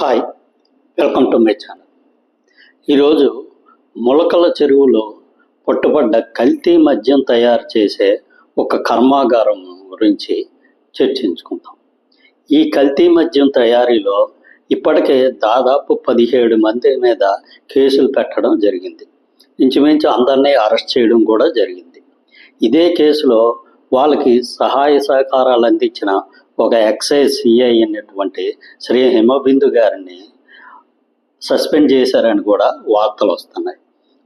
Hi welcome to my channel. ఈరోజు మొలకల చెరువులో పట్టుబడ్డ కల్తీ మద్యం తయారు చేసే ఒక కర్మాగారం గురించి చర్చించుకుందాం. ఈ కల్తీ మద్యం తయారీలో ఇప్పటికే దాదాపు పదిహేడు మంది మీద కేసులు పెట్టడం జరిగింది. ఇంచుమించు అందరినీ అరెస్ట్ చేయడం కూడా జరిగింది. ఇదే కేసులో వాళ్ళకి సహాయ సహకారాలు అందించిన ఒక ఎక్సైజ్ సిఐ అయినటువంటి శ్రీ హిమబిందు గారిని సస్పెండ్ చేశారని కూడా వార్తలు వస్తున్నాయి.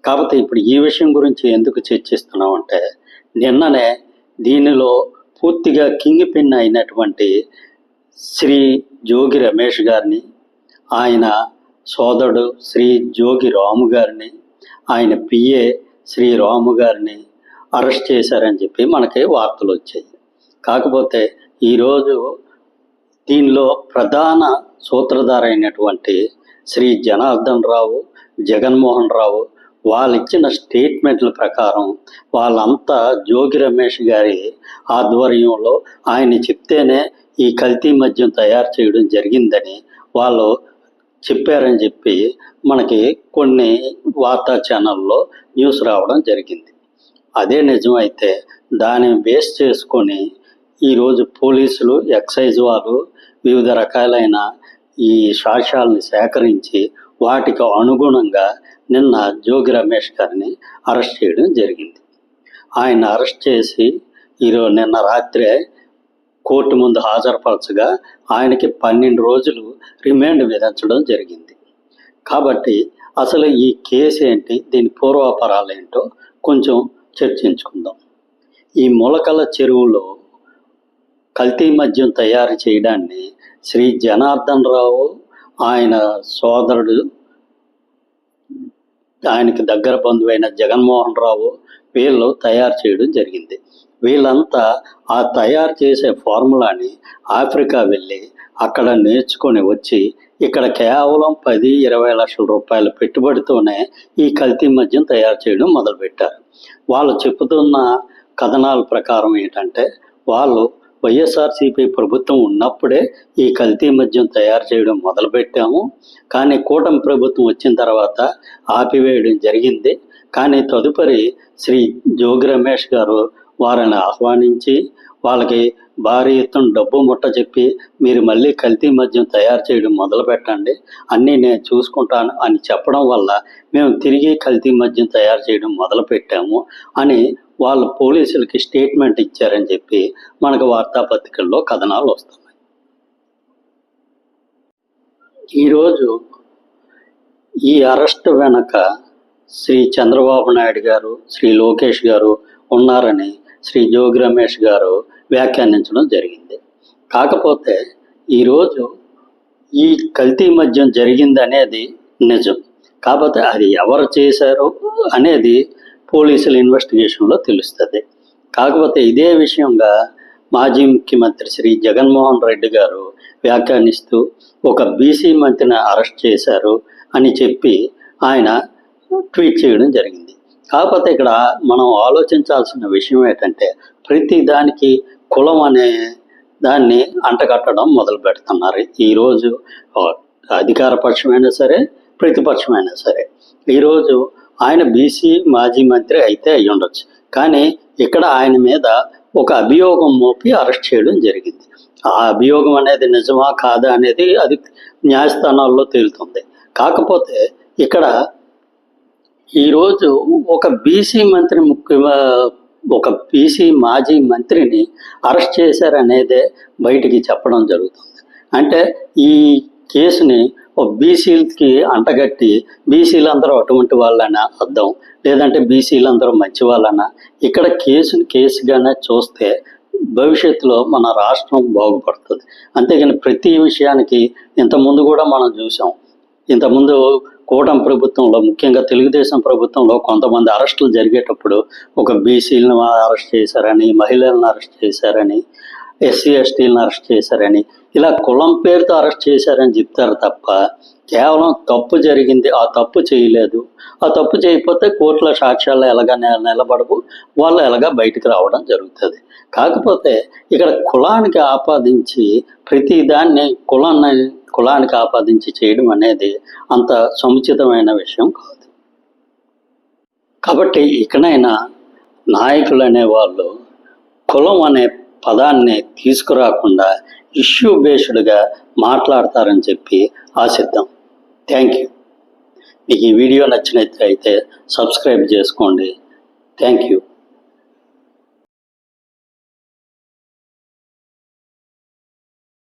కాకపోతే ఇప్పుడు ఈ విషయం గురించి ఎందుకు చర్చిస్తున్నామంటే నిన్ననే దీనిలో పూర్తిగా కింగ్ పిన్ అయినటువంటి శ్రీ జోగి రమేష్ గారిని ఆయన సోదరుడు శ్రీ జోగి రాము గారిని ఆయన పిఏ శ్రీ రాము గారిని అరెస్ట్ చేశారని చెప్పి మనకి వార్తలు వచ్చాయి. కాకపోతే ఈరోజు దీనిలో ప్రధాన సూత్రధార అయినటువంటి శ్రీ జనార్దన్ రావు జగన్మోహన్ రావు వాళ్ళు ఇచ్చిన స్టేట్మెంట్ల ప్రకారం వాళ్ళంతా జోగి రమేష్ గారి ఆధ్వర్యంలో ఆయన చెప్తేనే ఈ కల్తీ మద్యం తయారు చేయడం జరిగిందని వాళ్ళు చెప్పారని చెప్పి మనకి కొన్ని వార్తా ఛానల్లో న్యూస్ రావడం జరిగింది. అదే నిజమైతే దాన్ని బేస్ చేసుకొని ఈరోజు పోలీసులు ఎక్సైజ్ వాళ్ళు వివిధ రకాలైన ఈ సాక్ష్యాలను సేకరించి వాటికి అనుగుణంగా నిన్న జోగి రమేష్ గారిని అరెస్ట్ చేయడం జరిగింది. ఆయన అరెస్ట్ చేసి ఈరోజు నిన్న రాత్రే కోర్టు ముందు హాజరుపరచగా ఆయనకి పన్నెండు రోజులు రిమాండ్ విధించడం జరిగింది. కాబట్టి అసలు ఈ కేసు ఏంటి దీని పూర్వాపరాలు ఏంటో కొంచెం చర్చించుకుందాం. ఈ మొలకల చెరువులో కల్తీ మద్యం తయారు చేయడాన్ని శ్రీ జనార్దన్ రావు ఆయన సోదరుడు ఆయనకి దగ్గర బంధువైన జగన్మోహన్ రావు వీళ్ళు తయారు చేయడం జరిగింది. వీళ్ళంతా ఆ తయారు చేసే ఫార్ములాని ఆఫ్రికా వెళ్ళి అక్కడ నేర్చుకొని వచ్చి ఇక్కడ కేవలం పది ఇరవై లక్షల రూపాయల పెట్టుబడితోనే ఈ కల్తీ మద్యం తయారు చేయడం మొదలుపెట్టారు. వాళ్ళు చెబుతున్న కథనాల ప్రకారం ఏంటంటే వాళ్ళు వైఎస్ఆర్సీపీ ప్రభుత్వం ఉన్నప్పుడే ఈ కల్తీ మద్యం తయారు చేయడం మొదలుపెట్టాము. కానీ కూటమి ప్రభుత్వం వచ్చిన తర్వాత ఆపివేయడం జరిగింది. కానీ తదుపరి శ్రీ జోగి రమేష్ గారు వారిని ఆహ్వానించి వాళ్ళకి భారీ ఎత్తున డబ్బు ముట్ట చెప్పి మీరు మళ్ళీ కల్తీ మద్యం తయారు చేయడం మొదలు పెట్టండి అన్నీ నేను చూసుకుంటాను అని చెప్పడం వల్ల మేము తిరిగి కల్తీ మద్యం తయారు చేయడం మొదలు పెట్టాము అని వాళ్ళు పోలీసులకి స్టేట్మెంట్ ఇచ్చారని చెప్పి మనకు వార్తాపత్రికల్లో కథనాలు వస్తున్నాయి. ఈరోజు ఈ అరెస్ట్ వెనక శ్రీ చంద్రబాబు నాయుడు గారు శ్రీ లోకేష్ గారు ఉన్నారని శ్రీ జోగి రమేష్ గారు వ్యాఖ్యానించడం జరిగింది. కాకపోతే ఈరోజు ఈ కల్తీ మద్యం జరిగింది అనేది నిజం. కాకపోతే అది ఎవరు చేశారు అనేది పోలీసుల ఇన్వెస్టిగేషన్లో తెలుస్తుంది. కాకపోతే ఇదే విషయంగా మాజీ ముఖ్యమంత్రి శ్రీ జగన్మోహన్ రెడ్డి గారు వ్యాఖ్యానిస్తూ ఒక బీసీ మంత్రిని అరెస్ట్ చేశారు అని చెప్పి ఆయన ట్వీట్ చేయడం జరిగింది. కాకపోతే ఇక్కడ మనం ఆలోచించాల్సిన విషయం ఏంటంటే ప్రతి దానికి కులం అనే దాన్ని అంటగట్టడం మొదలు పెడుతున్నారు. ఈరోజు అధికార పక్షమైనా సరే ప్రతిపక్షమైనా సరే. ఈరోజు ఆయన బీసీ మాజీ మంత్రి అయితే అయి ఉండొచ్చు. కానీ ఇక్కడ ఆయన మీద ఒక అభియోగం మోపి అరెస్ట్ చేయడం జరిగింది. ఆ అభియోగం అనేది నిజమా కాదా అనేది అది న్యాయస్థానాల్లో తేలుతుంది. కాకపోతే ఇక్కడ ఈరోజు ఒక బీసీ మంత్రి ముఖ్య ఒక బీసీ మాజీ మంత్రిని అరెస్ట్ చేశారనేదే బయటికి చెప్పడం జరుగుతుంది. అంటే ఈ కేసుని బీసీలకి అంటగట్టి బీసీలందరూ అటువంటి వాళ్ళని? అర్థం. లేదంటే బీసీలందరూ మంచి వాళ్ళనా ఇక్కడ కేసుని కేసుగానే చూస్తే భవిష్యత్తులో మన రాష్ట్రం బాగుపడుతుంది. అంతేగాని ప్రతి విషయానికి ఇంతకుముందు కూడా మనం చూసాం. ఇంతకుముందు కూటమి ప్రభుత్వంలో ముఖ్యంగా తెలుగుదేశం ప్రభుత్వంలో కొంతమంది అరెస్టులు జరిగేటప్పుడు ఒక బీసీలను అరెస్ట్ చేశారని మహిళలను అరెస్ట్ చేశారని ఎస్సీ ఎస్టీలను అరెస్ట్ చేశారని. ఇలా కులం పేరుతో అరెస్ట్ చేశారని చెప్తారు తప్ప కేవలం తప్పు జరిగింది ఆ తప్పు చేయలేదు. ఆ తప్పు చేయకపోతే కోర్టుల సాక్ష్యాల్లో ఎలాగ నిలబడవు వాళ్ళు ఎలాగా బయటకు రావడం జరుగుతుంది. కాకపోతే ఇక్కడ కులానికి ఆపాదించి ప్రతి దాన్ని కులాన్ని కులానికి ఆపాదించి చేయడం అనేది అంత సముచితమైన విషయం కాదు. కాబట్టి ఇకనైనా నాయకులు అనేవాళ్ళు కులం అనే పదాన్ని తీసుకురాకుండా ఇష్యూ బేస్డ్గా మాట్లాడతారని చెప్పి ఆశిద్దాం. Thank you. మీకు ఈ వీడియో నచ్చినట్లయితే సబ్స్క్రైబ్ చేసుకోండి. Thank you.